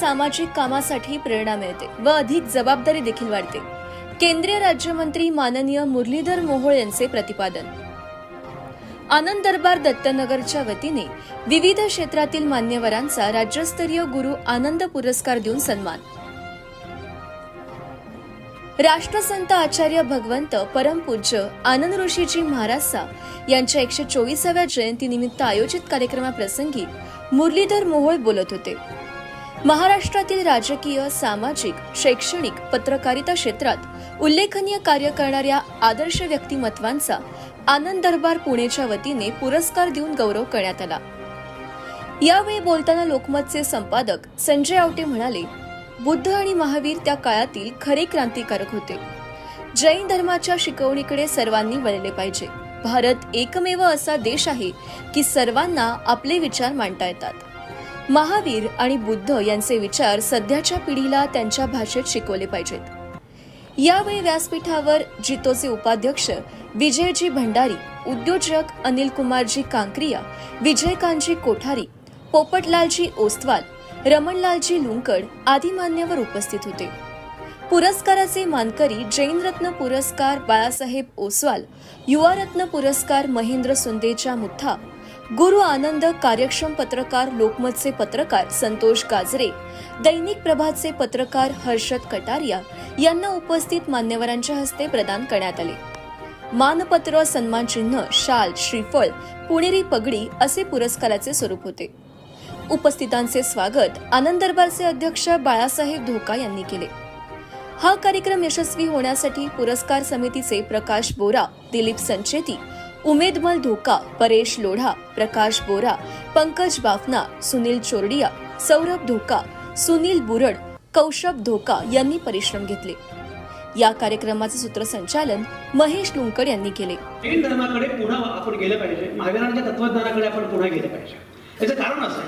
सामाजिक कामासाठी प्रेरणा मिळते व अधिक जबाबदारी देखील वाढते. केंद्रीय राज्यमंत्री माननीय मुरलीधर मोहोळ यांचे प्रतिपादन. आनंद दरबार दत्तनगरच्या वतीने विविध क्षेत्रातील मान्यवरांचा राज्यस्तरीय गुरु आनंद पुरस्कार देऊन सन्मान. राष्ट्रसंत आचार्य भगवंत परमपूज्य आनंद ऋषीजी महाराजसा यांच्या एकशे चोवीसाव्या जयंतीनिमित्त आयोजित कार्यक्रमाप्रसंगी मुरलीधर मोहोळ बोलत होते. महाराष्ट्रातील राजकीय सामाजिक शैक्षणिक पत्रकारिता क्षेत्रात उल्लेखनीय कार्य करणाऱ्या आदर्श व्यक्तिमत्वांचा आनंद दरबार पुणेच्या वतीने पुरस्कार देऊन गौरव करण्यात आला. यावेळी बोलताना लोकमतचे संपादक संजय आवटे म्हणाले बुद्ध आणि महावीर त्या काळातील खरे क्रांतिकारक होते. जैन धर्माच्या शिकवणीकडे सर्वांनी वळले पाहिजे. भारत एकमेव असा देश आहे की सर्वांना आपले विचार मांडता येतात. महावीर आणि बुद्ध यांचे विचार सध्याच्या पिढीला त्यांच्या भाषेत शिकवले पाहिजेत. यावेळी व्यासपीठावर जितोचे उपाध्यक्ष विजयजी भंडारी उद्योजक अनिल कुमारजी कांक्रिया विजयकांतजी कोठारी पोपटलालजी ओस्तवाल रमणलालजी लुंकड आदी मान्यवर उपस्थित होते. पुरस्काराचे मानकरी जैनरत्न पुरस्कार बाळासाहेब ओसवाल युवारत्न पुरस्कार महेंद्र सुंदेच्या मुथा गुरु आनंद कार्यक्षम पत्रकार लोकमतचे पत्रकार संतोष गाजरे दैनिक प्रभातचे पत्रकार हर्षद कटारिया यांना उपस्थित मान्यवरांच्या हस्ते प्रदान करण्यात आले. मानपत्र सन्मानचिन्ह शाल श्रीफळ पुणेरी पगडी असे पुरस्काराचे स्वरूप होते. उपस्थितांचे स्वागत आनंद दरबारचे अध्यक्ष बाळासाहेब धोका यांनी केले. हा कार्यक्रम यशस्वी होण्यासाठी पुरस्कार समितीचे प्रकाश बोरा दिलीप संचेती उमेदमल धोका परेश लोढा प्रकाश बोरा पंकज बाफना सुनील चोरडिया सौरभ धोका सुनील बुरड कौशभ धोका यांनी परिश्रम घेतले. या कार्यक्रमाचे सूत्रसंचालन महेश लुंकड यांनी केले. जैन धर्माकडे पुन्हा आपण गेलं पाहिजे. महावीरांच्या तत्वज्ञानाकडे आपण पुन्हा गेलं पाहिजे. याचं कारण असं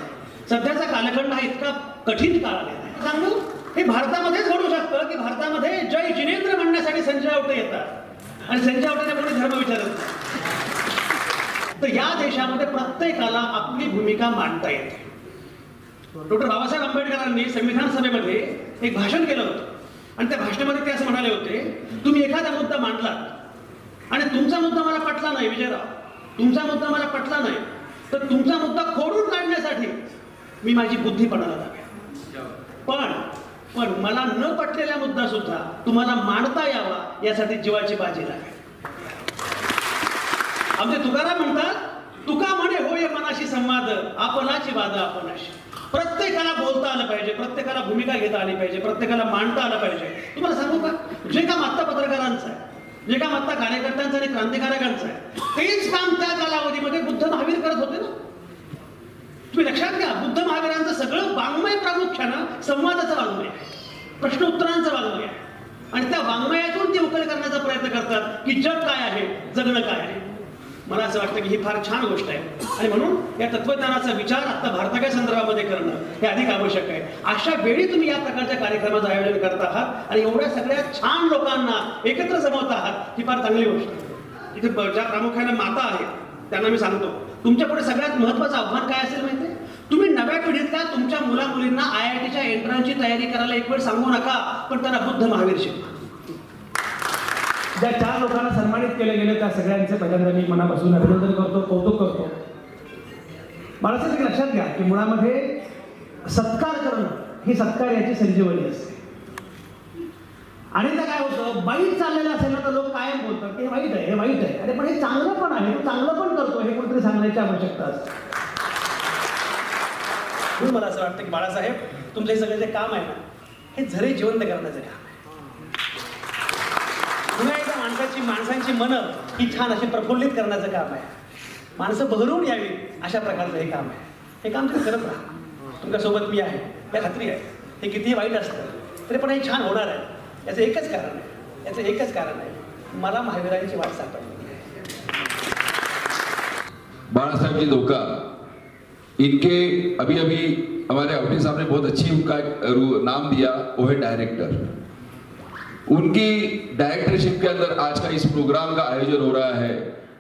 सध्याचा कालखंड हा इतका कठीण काळ आहे. सांगू? हे भारतामध्येच घडू शकतं की भारतामध्ये जय जिनेंद्र म्हणण्यासाठी संजय आवटे येतात. आणि संजय आवटेने कोणी धर्म विचारत तर या देशामध्ये प्रत्येकाला आपली भूमिका मांडता येते. डॉक्टर बाबासाहेब आंबेडकरांनी संविधान सभेमध्ये एक भाषण केलं होतं. आणि त्या भाषणामध्ये ते असं म्हणाले होते तुम्ही एखादा मुद्दा मांडलात आणि तुमचा मुद्दा मला पटला नाही विजयराव. तुमचा मुद्दा मला पटला नाही तर तुमचा मुद्दा खोडून काढण्यासाठी मी माझी बुद्धी पणाला पण पण मला न पटलेला मुद्दा सुद्धा तुम्हाला मांडता यावा यासाठी जीवाची बाजी लागेल. आमचे तुकाराम म्हणतात तुका म्हणे होय मनाशी संवाद आपणाची वाद आपणाशी. प्रत्येकाला बोलता आलं पाहिजे प्रत्येकाला भूमिका घेता आली पाहिजे प्रत्येकाला मांडता आलं पाहिजे. तुम्हाला सांगू का? जे काम आत्ता पत्रकारांचं आहे जे काम आत्ता कार्यकर्त्यांचं आणि क्रांतिकारकांचं आहे तेच काम त्या कालावधीमध्ये बुद्ध महावीर करत होते ना? तुम्ही लक्षात घ्या बुद्ध महावीरांचं सगळं वाङ्मय प्रामुख्यानं संवादाचं वाङ्मय आहे प्रश्न उत्तरांचं वाङ्मय आहे. आणि त्या वाङ्मयातून ते उकल करण्याचा प्रयत्न करतात की जग काय आहे जगणं काय आहे? मला असं वाटतं की ही फार छान गोष्ट आहे. आणि म्हणून या तत्वज्ञानाचा विचार आता भारताच्या संदर्भामध्ये करणं हे अधिक आवश्यक आहे. अशा वेळी तुम्ही या प्रकारच्या कार्यक्रमाचं आयोजन करत आहात आणि एवढ्या सगळ्या छान लोकांना एकत्र जमवत आहात ही फार चांगली गोष्ट आहे. इथे ज्या प्रामुख्याने माता आहेत त्यांना मी सांगतो तुमच्यापुढे सगळ्यात महत्वाचं आव्हान काय असेल माहिती तुम्ही नव्या पिढीतल्या तुमच्या मुला मुलींना आय आय टीच्या एंट्रन्सची तयारी करायला एक वेळ सांगू नका पण त्यांना बुद्ध महावीर शिकवा ज्या चार लोकांना सन्मानित केले गेले त्या सगळ्यांचे पहिल्यांदा मी मनापासून अभिनंदन करतो कौतुक करतो. मला एक लक्षात घ्या की मुळामध्ये सत्कार करणं ही सत्कार याची संजीवनी असते. आणि काय होतं वाईट चाललेलं असेल ना तर लोक कायम बोलतात हे वाईट आहे हे वाईट आहे. अरे पण हे चांगलं पण आहे तू चांगलं पण करतो हे कोणतरी सांगण्याची आवश्यकता असते. म्हणून मला असं वाटतं की बाळासाहेब तुमचे सगळे जे काम आहे ना हे झरे जिवंत करण्याचं काम पुन्हा एकदा माणसाची माणसांची मनं ही छान अशी प्रफुल्लित करण्याचं काम आहे. माणसं बहरून यावी अशा प्रकारचं हे काम आहे. हे काम तुम्ही करत राहा. तुमच्यासोबत मी आहे. या खात्री आहे. हे कितीही वाईट असतं तरी पण हे छान होणार आहे. याचं एकच कारण आहे. याचं एकच कारण आहे. मला महावीरांची वाट सापडली बाला जी धोखा इनके अभी अभी हमारे अवनी साहब ने बहुत अच्छी उनका नाम दिया वो है डायरेक्टर उनकी डायरेक्टरशिप के अंदर आज का इस प्रोग्राम का आयोजन हो रहा है।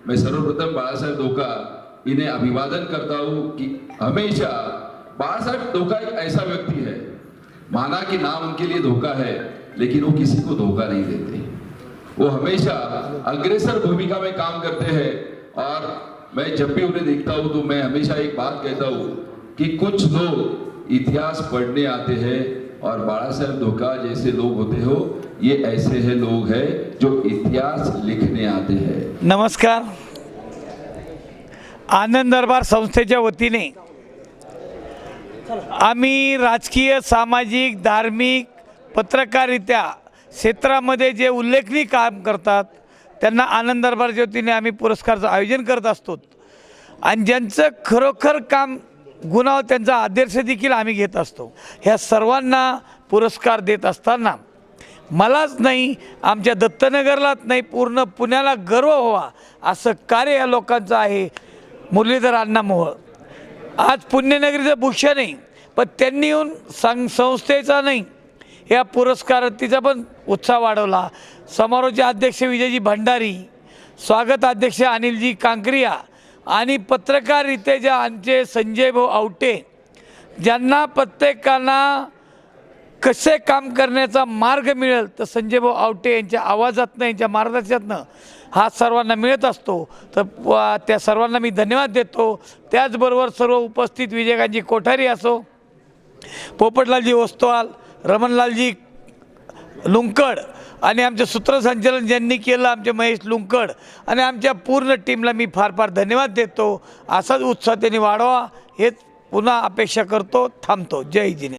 मैं सर्वप्रथम बाला साहेब धोखा इन्हें अभिवादन करता हूँ कि हमेशा बाला साहेब धोखा एक ऐसा व्यक्ति है। माना कि नाम उनके लिए धोखा है, लेकिन वो किसी को धोखा नहीं देते। वो हमेशा अग्रेसर भूमिका में काम करते हैं और मैं जब भी उन्हें देखता हूँ तो मैं हमेशा एक बात कहता हूँ कि कुछ लोग इतिहास पढ़ने आते हैं और बाला साहेब धोखा जैसे लोग होते हो ये ऐसे है लोग हैं जो इतिहास लिखने आते हैं। नमस्कार। आनंद दरबार संस्थेच्या वतीने आम्ही राजकीय सामाजिक धार्मिक पत्रकारित्या क्षेत्रामध्ये जे उल्लेखनीय काम करतात त्यांना आनंद दरबारच्या वतीने आम्ही पुरस्काराचं आयोजन करत असतो. आणि ज्यांचं खरोखर काम गुणाव त्यांचा आदर्श देखील आम्ही घेत असतो. ह्या सर्वांना पुरस्कार देत असताना मलाच नाही आमच्या दत्तनगरलाच नाही पूर्ण पुण्याला गर्व व्हावा असं कार्य या लोकांचं आहे. मुरलीधर अण्णा मोहोळ आज पुण्यनगरीचं भूष्य नाही पण त्यांनी येऊन संघ संस्थेचा नाही या पुरस्कारातीचा पण उत्साह वाढवला. समारोहाचे अध्यक्ष विजयजी भंडारी स्वागत अध्यक्ष अनिलजी कांकरिया आणि पत्रकारितेच्या आमचे संजय भाऊ आवटे ज्यांना प्रत्येकांना कसे काम करण्याचा मार्ग मिळेल तर संजय भाऊ आवटे यांच्या आवाजातनं यांच्या मार्गदर्शनातनं हा सर्वांना मिळत असतो. तर त्या सर्वांना मी धन्यवाद देतो. त्याचबरोबर सर्व उपस्थित विजयकांची कोठारी असो पोपटलालजी ओस्तवाल रमणलालजी लुंकड आणि आमचं सूत्रसंचालन ज्यांनी केलं आमचे महेश लुंकड आणि आमच्या पूर्ण टीमला मी फार फार धन्यवाद देतो. असाच उत्साह त्यांनी वाढवा. हेच पुन्हा अपेक्षा करतो थांबतो. जय जिने